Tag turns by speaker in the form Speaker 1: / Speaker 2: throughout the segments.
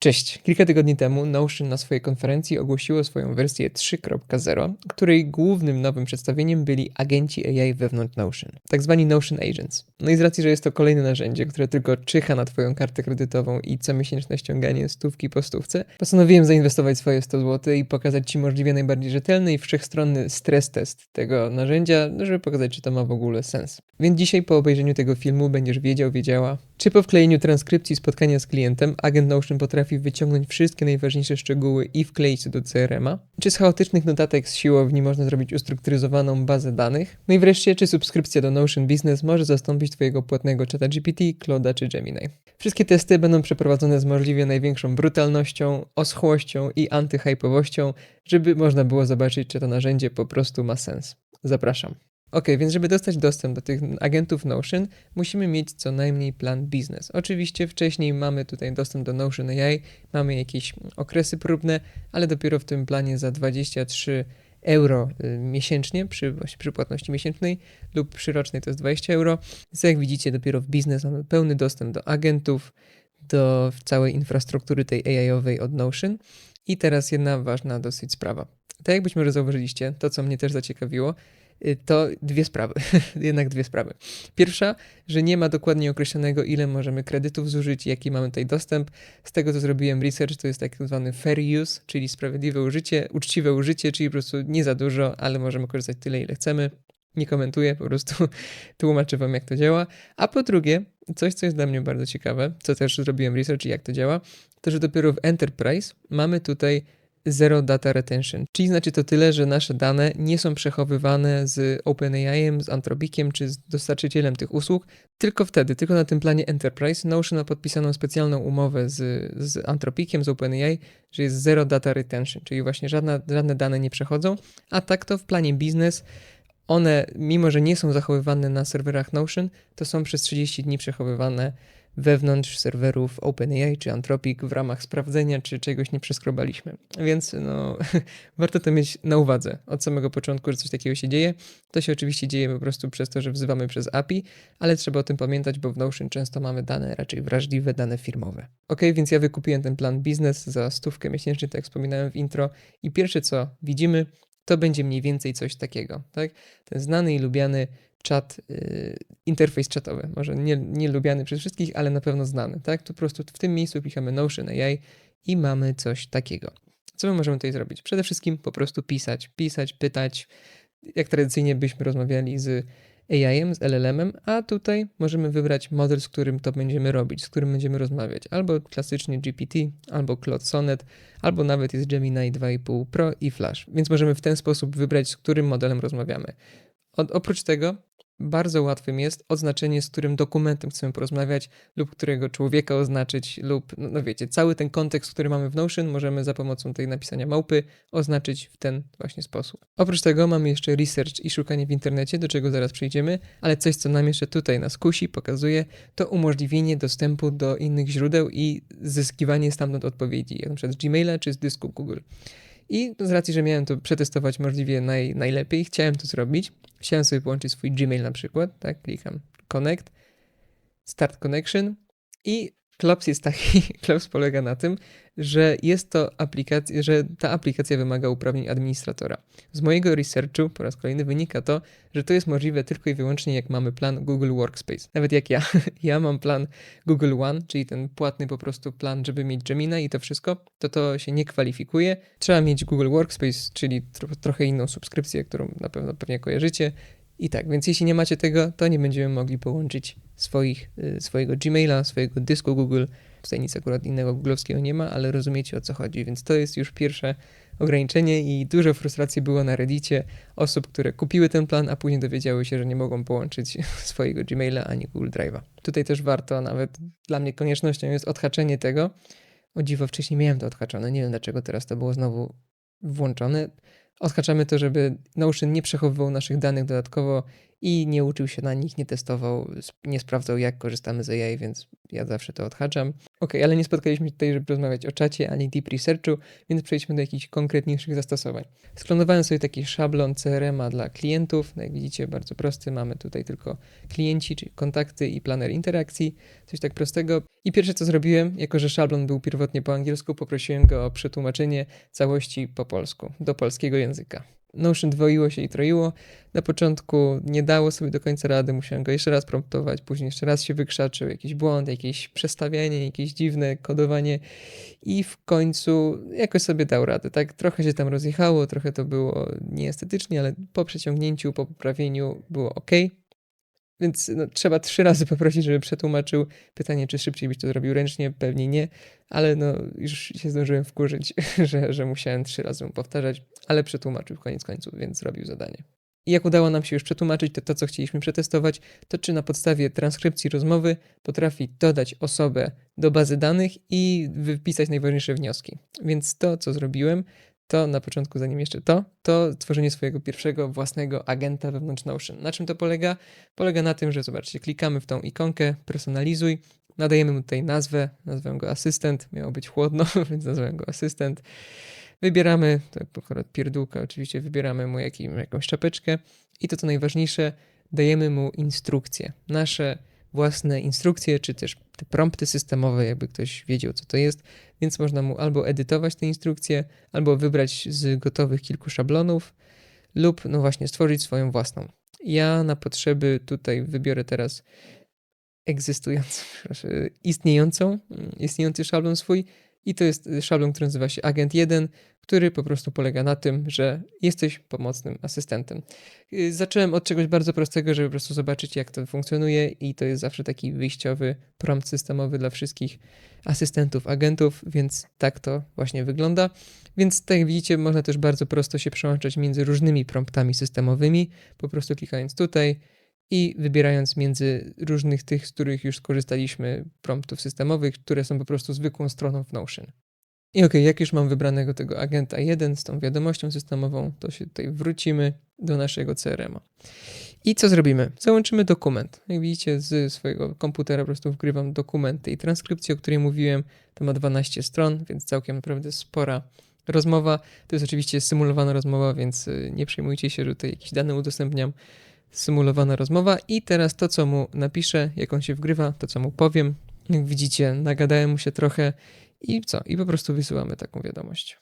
Speaker 1: Cześć. Kilka tygodni temu Notion na swojej konferencji ogłosiło swoją wersję 3.0, której głównym nowym przedstawieniem byli agenci AI wewnątrz Notion, tak zwani Notion Agents. No i z racji, że jest to kolejne narzędzie, które tylko czyha na Twoją kartę kredytową i comiesięczne ściąganie stówki po stówce, postanowiłem zainwestować swoje 100 zł i pokazać Ci możliwie najbardziej rzetelny i wszechstronny stres test tego narzędzia, żeby pokazać, czy to ma w ogóle sens. Więc dzisiaj po obejrzeniu tego filmu będziesz wiedział, wiedziała, czy po wklejeniu transkrypcji spotkania z klientem agent Notion potrafi wyciągnąć wszystkie najważniejsze szczegóły i wkleić je do CRM-a? Czy z chaotycznych notatek z siłowni można zrobić ustrukturyzowaną bazę danych? No i wreszcie, czy subskrypcja do Notion Business może zastąpić Twojego płatnego czata GPT, Cloda czy Gemini? Wszystkie testy będą przeprowadzone z możliwie największą brutalnością, oschłością i antyhypowością, żeby można było zobaczyć, czy to narzędzie po prostu ma sens. Zapraszam. Ok, więc żeby dostać dostęp do tych agentów Notion, musimy mieć co najmniej plan biznes. Oczywiście wcześniej mamy tutaj dostęp do Notion AI, mamy jakieś okresy próbne, ale dopiero w tym planie za 23 euro y, miesięcznie przy, przy płatności miesięcznej lub przyrocznej to jest 20 euro. Więc jak widzicie, dopiero w biznes mamy pełny dostęp do agentów, do całej infrastruktury tej AI-owej od Notion. I teraz jedna ważna dosyć sprawa. Tak jak być może zauważyliście, to co mnie też zaciekawiło, to dwie sprawy. Jednak dwie sprawy. Pierwsza, że nie ma dokładnie określonego, ile możemy kredytów zużyć jaki mamy tutaj dostęp. Z tego, co zrobiłem research, to jest tak zwany fair use, czyli sprawiedliwe użycie, uczciwe użycie, czyli po prostu nie za dużo, ale możemy korzystać tyle, ile chcemy. Nie komentuję, po prostu tłumaczę wam, jak to działa. A po drugie, coś, co jest dla mnie bardzo ciekawe, co też zrobiłem research i jak to działa, to, że dopiero w Enterprise mamy tutaj Zero Data Retention. Czyli znaczy to tyle, że nasze dane nie są przechowywane z OpenAI, z Anthropiciem czy z dostarczycielem tych usług, tylko wtedy, tylko na tym planie Enterprise Notion ma podpisaną specjalną umowę z, z Anthropiciem, z OpenAI, że jest Zero Data Retention, czyli właśnie żadne, żadne dane nie przechodzą, a tak to w planie biznes one, mimo że nie są zachowywane na serwerach Notion, to są przez 30 dni przechowywane wewnątrz serwerów OpenAI czy Anthropic w ramach sprawdzenia, czy czegoś nie przeskrobaliśmy. Więc no, warto to mieć na uwadze od samego początku, że coś takiego się dzieje. To się oczywiście dzieje po prostu przez to, że wzywamy przez API, ale trzeba o tym pamiętać, bo w Notion często mamy dane raczej wrażliwe, dane firmowe. Ok, więc ja wykupiłem ten plan biznes za stówkę miesięcznie, tak jak wspominałem w intro i pierwsze co widzimy, to będzie mniej więcej coś takiego, tak? Ten znany i lubiany czat, yy, interfejs czatowy. Może nie, nie lubiany przez wszystkich, ale na pewno znany, tak? To po prostu w tym miejscu klikamy Notion AI i mamy coś takiego. Co my możemy tutaj zrobić? Przede wszystkim po prostu pisać, pisać, pytać, jak tradycyjnie byśmy rozmawiali z AI-em, z LLM-em, a tutaj możemy wybrać model, z którym to będziemy robić, z którym będziemy rozmawiać. Albo klasycznie GPT, albo Claude Sonnet, albo nawet jest Gemini 2.5 Pro i Flash. Więc możemy w ten sposób wybrać, z którym modelem rozmawiamy. oprócz tego bardzo łatwym jest oznaczenie, z którym dokumentem chcemy porozmawiać, lub którego człowieka oznaczyć, lub, no, no, wiecie, cały ten kontekst, który mamy w Notion, możemy za pomocą tej napisania małpy oznaczyć w ten właśnie sposób. Oprócz tego mamy jeszcze research i szukanie w internecie, do czego zaraz przejdziemy, ale coś, co nam jeszcze tutaj nas kusi, pokazuje, to umożliwienie dostępu do innych źródeł i zyskiwanie stamtąd odpowiedzi, jak przykład z Gmaila czy z dysku Google. I z racji, że miałem to przetestować możliwie naj, najlepiej, chciałem to zrobić. Chciałem sobie połączyć swój Gmail na przykład, tak, klikam Connect, Start Connection i Klops jest taki, Klops polega na tym, że jest to aplikacja, że ta aplikacja wymaga uprawnień administratora. Z mojego researchu po raz kolejny wynika to, że to jest możliwe tylko i wyłącznie jak mamy plan Google Workspace. Nawet jak ja, ja mam plan Google One, czyli ten płatny po prostu plan, żeby mieć Gemini i to wszystko, to to się nie kwalifikuje. Trzeba mieć Google Workspace, czyli tro trochę inną subskrypcję, którą na pewno pewnie kojarzycie. I tak, więc jeśli nie macie tego, to nie będziemy mogli połączyć swoich, y, swojego Gmaila, swojego dysku Google. Tutaj nic akurat innego googlowskiego nie ma, ale rozumiecie o co chodzi, więc to jest już pierwsze ograniczenie i dużo frustracji było na Reddicie osób, które kupiły ten plan, a później dowiedziały się, że nie mogą połączyć swojego Gmaila ani Google Drive'a. Tutaj też warto, nawet dla mnie koniecznością jest odhaczenie tego. O dziwo, wcześniej miałem to odhaczone, nie wiem dlaczego teraz to było znowu włączone. Odhaczamy to, żeby Notion nie przechowywał naszych danych dodatkowo i nie uczył się na nich, nie testował, nie sprawdzał, jak korzystamy z AI, więc ja zawsze to odhaczam. Ok, ale nie spotkaliśmy się tutaj, żeby rozmawiać o czacie ani deep researchu, więc przejdźmy do jakichś konkretniejszych zastosowań. Sklonowałem sobie taki szablon CRM-a dla klientów. No jak widzicie, bardzo prosty. Mamy tutaj tylko klienci, czyli kontakty i planer interakcji. Coś tak prostego. I pierwsze co zrobiłem, jako że szablon był pierwotnie po angielsku, poprosiłem go o przetłumaczenie całości po polsku, do polskiego języka. Notion dwoiło się i troiło. Na początku nie dało sobie do końca rady, musiałem go jeszcze raz promptować, później jeszcze raz się wykrzaczył jakiś błąd, jakieś przestawianie, jakieś dziwne kodowanie i w końcu jakoś sobie dał radę. Tak, trochę się tam rozjechało, trochę to było nieestetycznie, ale po przeciągnięciu, po poprawieniu było ok. Więc no, trzeba trzy razy poprosić, żeby przetłumaczył. Pytanie, czy szybciej byś to zrobił ręcznie? Pewnie nie, ale no już się zdążyłem wkurzyć, że, że musiałem trzy razy mu powtarzać, ale przetłumaczył koniec końców, więc zrobił zadanie. I jak udało nam się już przetłumaczyć to, to, co chcieliśmy przetestować, to czy na podstawie transkrypcji rozmowy potrafi dodać osobę do bazy danych i wypisać najważniejsze wnioski. Więc to, co zrobiłem, to na początku, zanim jeszcze to, to tworzenie swojego pierwszego własnego agenta wewnątrz Notion. Na czym to polega? Polega na tym, że zobaczcie, klikamy w tą ikonkę, personalizuj, nadajemy mu tutaj nazwę, nazwę go asystent, miało być chłodno, więc nazwę go asystent. Wybieramy, to akurat pierdółka oczywiście, wybieramy mu jakim, jakąś czapeczkę i to co najważniejsze, dajemy mu instrukcje, nasze własne instrukcje, czy też te prompty systemowe, jakby ktoś wiedział, co to jest, więc można mu albo edytować te instrukcje, albo wybrać z gotowych kilku szablonów, lub no właśnie stworzyć swoją własną. Ja na potrzeby tutaj wybiorę teraz egzystującą, istniejącą, istniejący szablon swój i to jest szablon, który nazywa się Agent 1, który po prostu polega na tym, że jesteś pomocnym asystentem. Yy, Zacząłem od czegoś bardzo prostego, żeby po prostu zobaczyć, jak to funkcjonuje, i to jest zawsze taki wyjściowy prompt systemowy dla wszystkich asystentów, agentów, więc tak to właśnie wygląda. Więc tak jak widzicie, można też bardzo prosto się przełączać między różnymi promptami systemowymi, po prostu klikając tutaj i wybierając między różnych tych, z których już skorzystaliśmy, promptów systemowych, które są po prostu zwykłą stroną w Notion. I okej, jak już mam wybranego tego agenta 1 z tą wiadomością systemową, to się tutaj wrócimy do naszego CRM-a. I co zrobimy? Załączymy dokument. Jak widzicie, z swojego komputera po prostu wgrywam dokument tej transkrypcji, o której mówiłem. To ma 12 stron, więc całkiem naprawdę spora rozmowa. To jest oczywiście symulowana rozmowa, więc y, nie przejmujcie się, że tutaj jakieś dane udostępniam. Symulowana rozmowa i teraz to, co mu napiszę, jak on się wgrywa, to, co mu powiem. Jak widzicie, nagadałem mu się trochę i co? I po prostu wysyłamy taką wiadomość.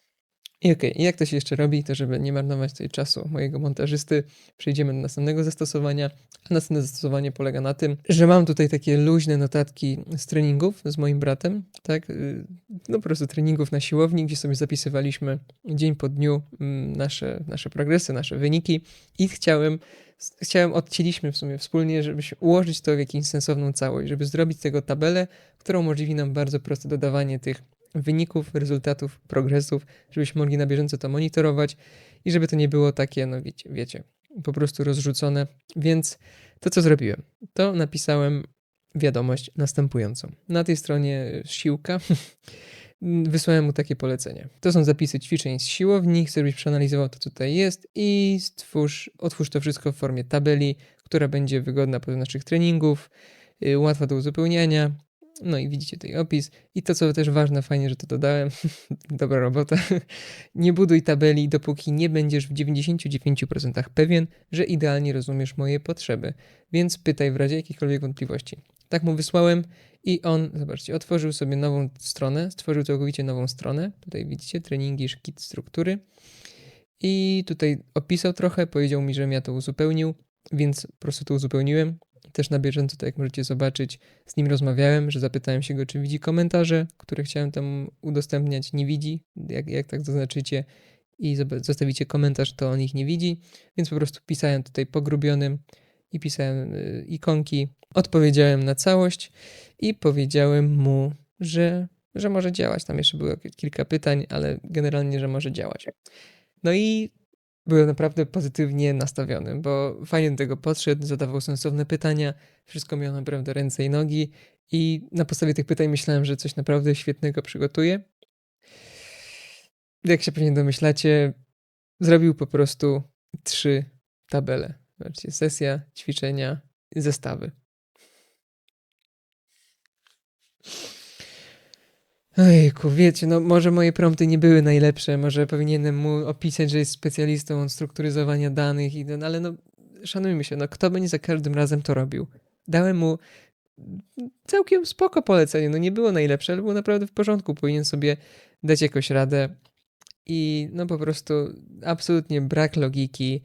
Speaker 1: I okej, i jak to się jeszcze robi, to żeby nie marnować tutaj czasu mojego montażysty, przejdziemy do następnego zastosowania. A następne zastosowanie polega na tym, że mam tutaj takie luźne notatki z treningów z moim bratem, tak? Y, No po prostu treningów na siłowni, gdzie sobie zapisywaliśmy dzień po dniu mm, nasze, nasze progresy, nasze wyniki i chciałem chciałem, odcięliśmy w sumie wspólnie, żeby ułożyć to w jakąś sensowną całość, żeby zrobić tego tabelę, która umożliwi nam bardzo proste dodawanie tych wyników, rezultatów, progresów, żebyśmy mogli na bieżąco to monitorować i żeby to nie było takie, no wiecie, wiecie po prostu rozrzucone. Więc to, co zrobiłem, to napisałem wiadomość następującą. Na tej stronie siłka wysłałem mu takie polecenie. To są zapisy ćwiczeń z siłowni, chcę, żebyś przeanalizował to, co tutaj jest i stwórz, otwórz to wszystko w formie tabeli, która będzie wygodna do naszych treningów, yy, łatwa do uzupełniania. No i widzicie tutaj opis. I to, co też ważne, fajnie, że to dodałem. Dobra robota. nie buduj tabeli, dopóki nie będziesz w 99% pewien, że idealnie rozumiesz moje potrzeby. Więc pytaj w razie jakichkolwiek wątpliwości. Tak mu wysłałem i on, zobaczcie, otworzył sobie nową stronę, stworzył całkowicie nową stronę. Tutaj widzicie treningi, szkit struktury. I tutaj opisał trochę, powiedział mi, żebym ja to uzupełnił, więc po prostu to uzupełniłem. Też na bieżąco, tak jak możecie zobaczyć, z nim rozmawiałem, że zapytałem się go, czy widzi komentarze, które chciałem tam udostępniać. Nie widzi. Jak, jak tak zaznaczycie i zostawicie komentarz, to on ich nie widzi. Więc po prostu pisałem tutaj pogrubionym i pisałem y, ikonki. Odpowiedziałem na całość i powiedziałem mu, że, że może działać. Tam jeszcze było kilka pytań, ale generalnie, że może działać. No i byłem naprawdę pozytywnie nastawiony, bo fajnie do tego podszedł, zadawał sensowne pytania, wszystko miało naprawdę ręce i nogi i na podstawie tych pytań myślałem, że coś naprawdę świetnego przygotuje. Jak się pewnie domyślacie, zrobił po prostu trzy tabele. Zobaczcie, sesja, ćwiczenia, zestawy. Ojku, wiecie, no może moje prompty nie były najlepsze, może powinienem mu opisać, że jest specjalistą od strukturyzowania danych, i, no, ale no szanujmy się, no kto będzie za każdym razem to robił? Dałem mu całkiem spoko polecenie, no nie było najlepsze, ale było naprawdę w porządku, powinien sobie dać jakoś radę i no po prostu absolutnie brak logiki,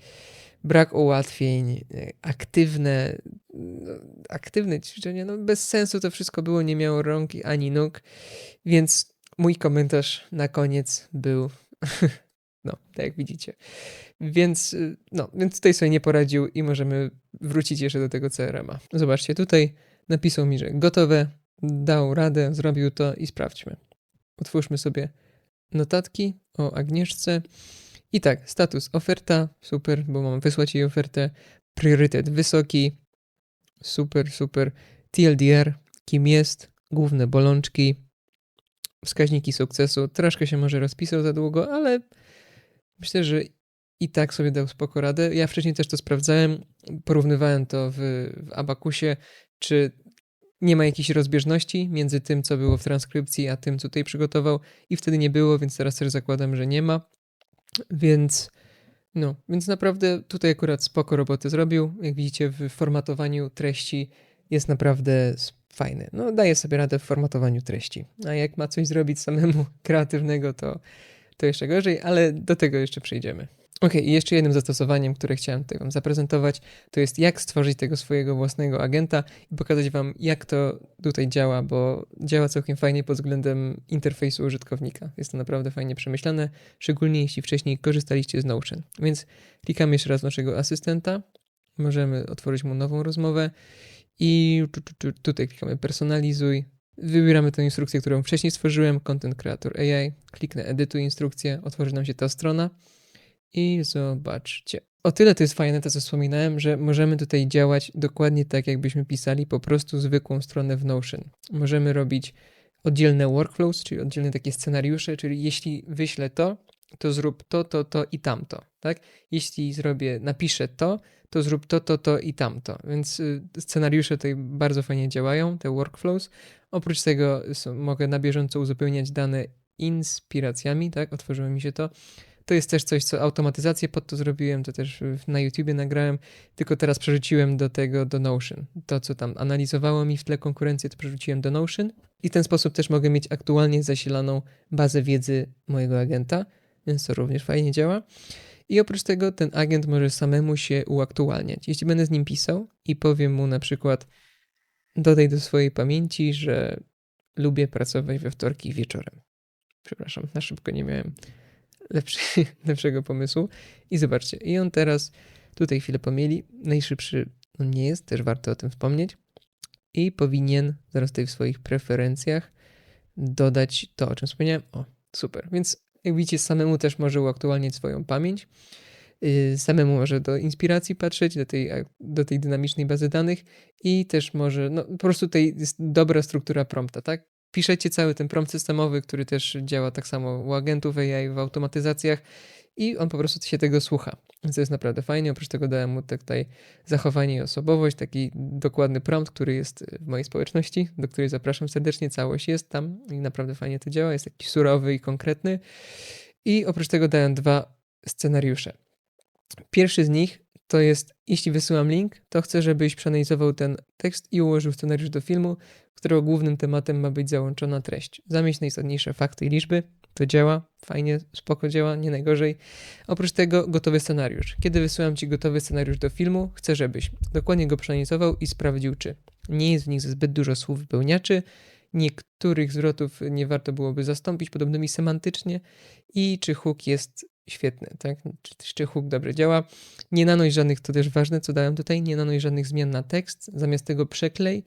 Speaker 1: brak ułatwień, aktywne, no, aktywne ćwiczenia, no bez sensu to wszystko było, nie miało rąk ani nóg, więc mój komentarz na koniec był, no, tak jak widzicie. Więc, no, więc tutaj sobie nie poradził i możemy wrócić jeszcze do tego CRM-a. Zobaczcie, tutaj napisał mi, że gotowe, dał radę, zrobił to i sprawdźmy. Otwórzmy sobie notatki o Agnieszce. I tak, status oferta, super, bo mam wysłać jej ofertę. Priorytet wysoki, super, super. TLDR, kim jest, główne bolączki, wskaźniki sukcesu. Troszkę się może rozpisał za długo, ale myślę, że i tak sobie dał spoko radę. Ja wcześniej też to sprawdzałem, porównywałem to w, w Abakusie, czy nie ma jakiejś rozbieżności między tym, co było w transkrypcji, a tym, co tutaj przygotował, i wtedy nie było, więc teraz też zakładam, że nie ma. Więc, no, więc naprawdę tutaj akurat spoko roboty zrobił. Jak widzicie, w formatowaniu treści jest naprawdę fajny. No, daje sobie radę w formatowaniu treści. A jak ma coś zrobić samemu kreatywnego, to, to jeszcze gorzej, ale do tego jeszcze przejdziemy. Ok, i jeszcze jednym zastosowaniem, które chciałem tutaj Wam zaprezentować, to jest jak stworzyć tego swojego własnego agenta i pokazać Wam, jak to tutaj działa, bo działa całkiem fajnie pod względem interfejsu użytkownika. Jest to naprawdę fajnie przemyślane, szczególnie jeśli wcześniej korzystaliście z Notion. Więc klikamy jeszcze raz naszego asystenta, możemy otworzyć mu nową rozmowę i tutaj klikamy personalizuj, Wybieramy tę instrukcję, którą wcześniej stworzyłem, Content Creator AI, kliknę edytuj instrukcję, otworzy nam się ta strona i zobaczcie. O tyle to jest fajne, to co wspominałem, że możemy tutaj działać dokładnie tak, jakbyśmy pisali po prostu zwykłą stronę w Notion. Możemy robić oddzielne workflows, czyli oddzielne takie scenariusze, czyli jeśli wyślę to, to zrób to, to, to i tamto, tak? Jeśli zrobię, napiszę to, to zrób to, to, to i tamto. Więc y, scenariusze tutaj bardzo fajnie działają, te workflows. Oprócz tego mogę na bieżąco uzupełniać dane inspiracjami, tak? Otworzyło mi się to. To jest też coś, co automatyzację pod to zrobiłem, to też na YouTubie nagrałem, tylko teraz przerzuciłem do tego do Notion. To, co tam analizowało mi w tle konkurencję, to przerzuciłem do Notion i w ten sposób też mogę mieć aktualnie zasilaną bazę wiedzy mojego agenta, więc to również fajnie działa. I oprócz tego ten agent może samemu się uaktualniać. Jeśli będę z nim pisał i powiem mu na przykład dodaj do swojej pamięci, że lubię pracować we wtorki wieczorem. Przepraszam, na szybko nie miałem lepszy, lepszego pomysłu. I zobaczcie, i on teraz tutaj chwilę pomieli. Najszybszy on nie jest, też warto o tym wspomnieć. I powinien zaraz tutaj w swoich preferencjach dodać to, o czym wspomniałem. O, super. Więc jak widzicie, samemu też może uaktualniać swoją pamięć. Yy, samemu może do inspiracji patrzeć, do tej, do tej dynamicznej bazy danych i też może, no po prostu tutaj jest dobra struktura prompta, tak? Piszecie cały ten prompt systemowy, który też działa tak samo u agentów AI, w automatyzacjach i on po prostu się tego słucha. To jest naprawdę fajnie. Oprócz tego dałem mu tutaj zachowanie i osobowość, taki dokładny prompt, który jest w mojej społeczności, do której zapraszam serdecznie. Całość jest tam i naprawdę fajnie to działa. Jest taki surowy i konkretny. I oprócz tego dałem dwa scenariusze. Pierwszy z nich to jest, jeśli wysyłam link, to chcę, żebyś przeanalizował ten tekst i ułożył scenariusz do filmu, którego głównym tematem ma być załączona treść. Zamieść najistotniejsze fakty i liczby. To działa, fajnie, spoko działa, nie najgorzej. Oprócz tego gotowy scenariusz. Kiedy wysyłam Ci gotowy scenariusz do filmu, chcę, żebyś dokładnie go przeanalizował i sprawdził, czy nie jest w nich zbyt dużo słów wypełniaczy, niektórych zwrotów nie warto byłoby zastąpić podobnymi semantycznie i czy hook jest świetny, tak? Czy, czy hook dobrze działa. Nie nanoś żadnych, to też ważne, co dałem tutaj, nie nanoś żadnych zmian na tekst, zamiast tego przeklej,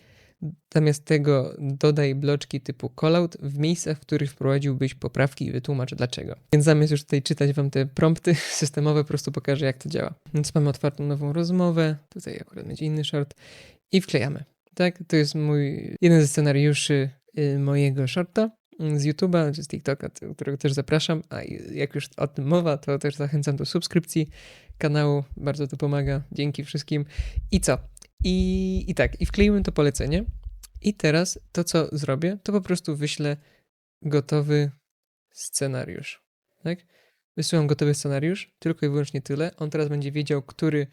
Speaker 1: zamiast tego dodaj bloczki typu callout w miejscach, w których wprowadziłbyś poprawki i wytłumacz dlaczego. Więc zamiast już tutaj czytać wam te prompty systemowe, po prostu pokażę jak to działa. Więc mamy otwartą nową rozmowę, tutaj akurat będzie inny short i wklejamy. Tak, to jest mój jeden ze scenariuszy y, mojego shorta z YouTube'a czy z TikToka, którego też zapraszam. A jak już o tym mowa, to też zachęcam do subskrypcji kanału. Bardzo to pomaga. Dzięki wszystkim. I co? I, i tak, i wkleiłem to polecenie. I teraz to, co zrobię, to po prostu wyślę gotowy scenariusz. Tak? Wysyłam gotowy scenariusz, tylko i wyłącznie tyle. On teraz będzie wiedział, który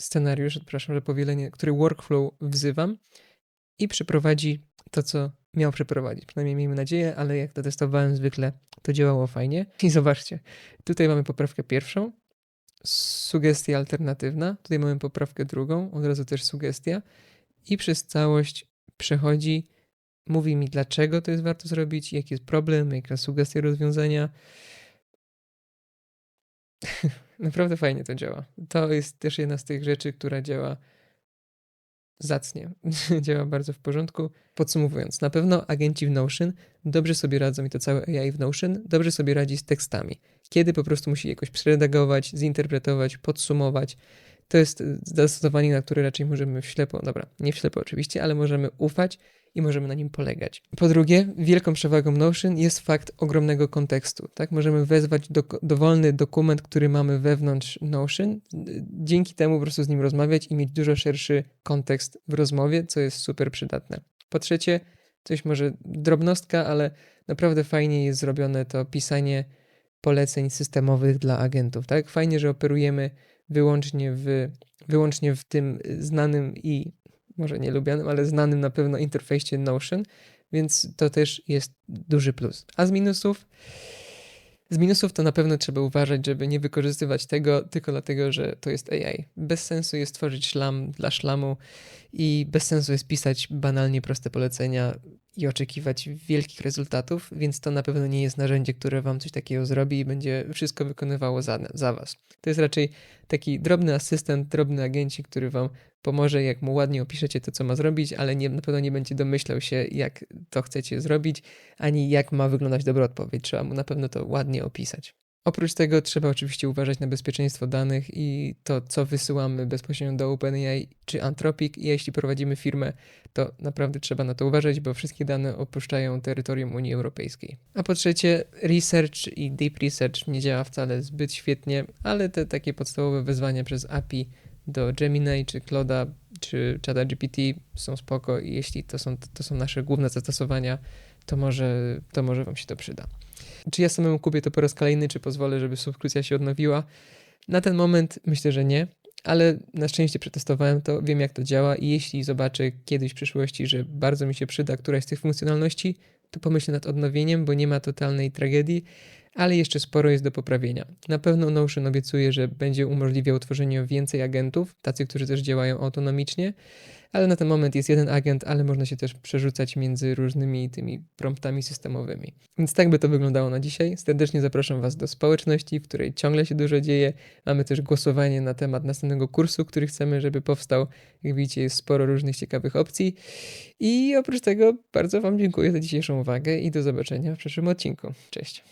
Speaker 1: scenariusz, przepraszam, że powielenie, który workflow wzywam i przeprowadzi to, co miał przeprowadzić. Przynajmniej miejmy nadzieję, ale jak to testowałem zwykle, to działało fajnie. I zobaczcie, tutaj mamy poprawkę pierwszą, sugestia alternatywna, tutaj mamy poprawkę drugą, od razu też sugestia i przez całość przechodzi, mówi mi dlaczego to jest warto zrobić, jaki jest problem, jaka sugestia rozwiązania. Naprawdę fajnie to działa. To jest też jedna z tych rzeczy, która działa zacnie. działa bardzo w porządku. Podsumowując, na pewno agenci w Notion dobrze sobie radzą i to całe AI w Notion dobrze sobie radzi z tekstami. Kiedy po prostu musi jakoś przeredagować, zinterpretować, podsumować. To jest zastosowanie, na które raczej możemy w ślepo, dobra, nie w ślepo oczywiście, ale możemy ufać i możemy na nim polegać. Po drugie, wielką przewagą Notion jest fakt ogromnego kontekstu. Tak? Możemy wezwać do, dowolny dokument, który mamy wewnątrz Notion, dzięki temu po prostu z nim rozmawiać i mieć dużo szerszy kontekst w rozmowie, co jest super przydatne. Po trzecie, coś może drobnostka, ale naprawdę fajnie jest zrobione to pisanie poleceń systemowych dla agentów. Tak? Fajnie, że operujemy wyłącznie w, wyłącznie w tym znanym i może nie lubianym, ale znanym na pewno interfejsie Notion, więc to też jest duży plus. A z minusów? Z minusów to na pewno trzeba uważać, żeby nie wykorzystywać tego tylko dlatego, że to jest AI. Bez sensu jest tworzyć szlam dla szlamu i bez sensu jest pisać banalnie proste polecenia i oczekiwać wielkich rezultatów, więc to na pewno nie jest narzędzie, które wam coś takiego zrobi i będzie wszystko wykonywało za, za was. To jest raczej taki drobny asystent, drobny agencik, który wam pomoże, jak mu ładnie opiszecie to, co ma zrobić, ale nie, na pewno nie będzie domyślał się, jak to chcecie zrobić, ani jak ma wyglądać dobra odpowiedź. Trzeba mu na pewno to ładnie opisać. Oprócz tego trzeba oczywiście uważać na bezpieczeństwo danych i to, co wysyłamy bezpośrednio do OpenAI czy Anthropic. I jeśli prowadzimy firmę, to naprawdę trzeba na to uważać, bo wszystkie dane opuszczają terytorium Unii Europejskiej. A po trzecie, research i deep research nie działa wcale zbyt świetnie, ale te takie podstawowe wezwania przez API do Gemini, czy Cloda, czy ChatGPT są spoko i jeśli to są, to są nasze główne zastosowania, to może, to może Wam się to przyda. Czy ja samemu kupię to po raz kolejny, czy pozwolę, żeby subskrypcja się odnowiła? Na ten moment myślę, że nie, ale na szczęście przetestowałem to, wiem jak to działa i jeśli zobaczę kiedyś w przyszłości, że bardzo mi się przyda któraś z tych funkcjonalności, to pomyślę nad odnowieniem, bo nie ma totalnej tragedii, ale jeszcze sporo jest do poprawienia. Na pewno Notion obiecuje, że będzie umożliwiał tworzenie więcej agentów, tacy, którzy też działają autonomicznie, ale na ten moment jest jeden agent, ale można się też przerzucać między różnymi tymi promptami systemowymi. Więc tak by to wyglądało na dzisiaj. Serdecznie zapraszam Was do społeczności, w której ciągle się dużo dzieje. Mamy też głosowanie na temat następnego kursu, który chcemy, żeby powstał. Jak widzicie, jest sporo różnych ciekawych opcji. I oprócz tego bardzo Wam dziękuję za dzisiejszą uwagę i do zobaczenia w przyszłym odcinku. Cześć.